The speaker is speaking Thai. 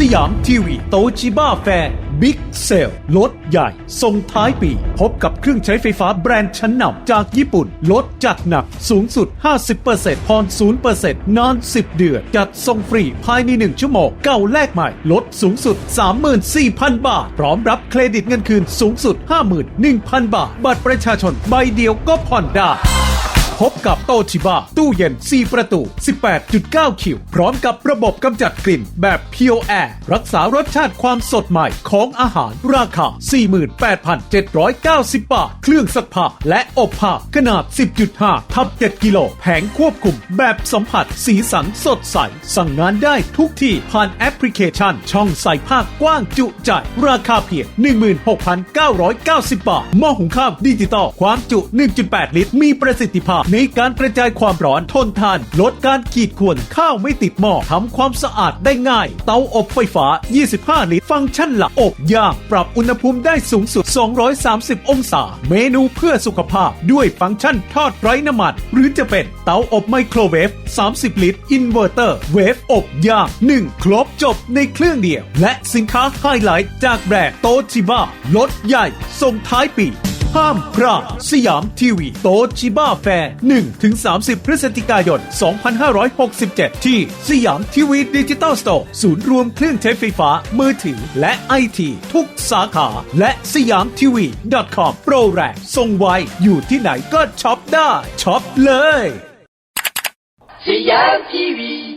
สยามทีวีโตจิบ้าแฟร์บิ๊กเซลลดใหญ่ส่งท้ายปี พบกับเครื่องใช้ไฟฟ้าแบรนด์ชั้นนำจากญี่ปุ่น ลดจัดหนักสูงสุด 50%ผ่อน0%นาน 10 เดือน จัดส่งฟรีภายใน 1 ชั่วโมง เก่าแลกใหม่ ลดสูงสุด 34,000 บาท พร้อมรับเครดิตเงินคืนสูงสุด 51,000 บาท บัตรประชาชนใบเดียวก็ผ่อนได้ พบกับโตชิบะตู้เย็น 4 ประตู 18.9 คิว พร้อมกับระบบกำจัดกลิ่นแบบ Pure Air รักษารสชาติความสดใหม่ของอาหารราคา 48,790 บาท เครื่องซักผ้าและอบผ้าขนาด 10.5 ทับ 7 กิโล แผงควบคุมแบบสัมผัสสีสันสดใส สั่งงานได้ทุกที่ผ่านแอปพลิเคชัน ช่องใส่ผ้ากว้างจุใจราคาเพียง 16,990 บาทหม้อหุงข้าวดิจิตอลความจุ 1.8 ลิตร มีประสิทธิภาพในการกระจายความร้อนทนทาน ลดการขีดข่วนข้าวไม่ติดหม้อทำความสะอาดได้ง่าย เตาอบไฟฟ้า 25 ลิตร ฟังก์ชันหลักอบย่างปรับอุณหภูมิได้สูงสุด 230 องศา เมนูเพื่อสุขภาพด้วยฟังก์ชันทอดไร้น้ำมัน หรือจะเป็นเตาอบไมโครเวฟ 30 ลิตร อินเวอร์เตอร์ เวฟอบย่าง 1 ครบจบในเครื่องเดียว และสินค้าไฮไลท์จากแบรนด์โตจิบ้าลดใหญ่ส่งท้ายปี ห้ามพลาดสยามทีวี โตชิบ้าแฟร์1ถึง30 พฤศจิกายน 2567 ที่สยามทีวีดิจิตอลสโตร์ศูนย์รวมเครื่องใช้ไฟฟ้า มือถือ และไอทีทุกสาขา และสยามทีวี .com โปรแรงส่งไวอยู่ที่ไหนก็ช็อปได้ช็อปเลยสยามทีวี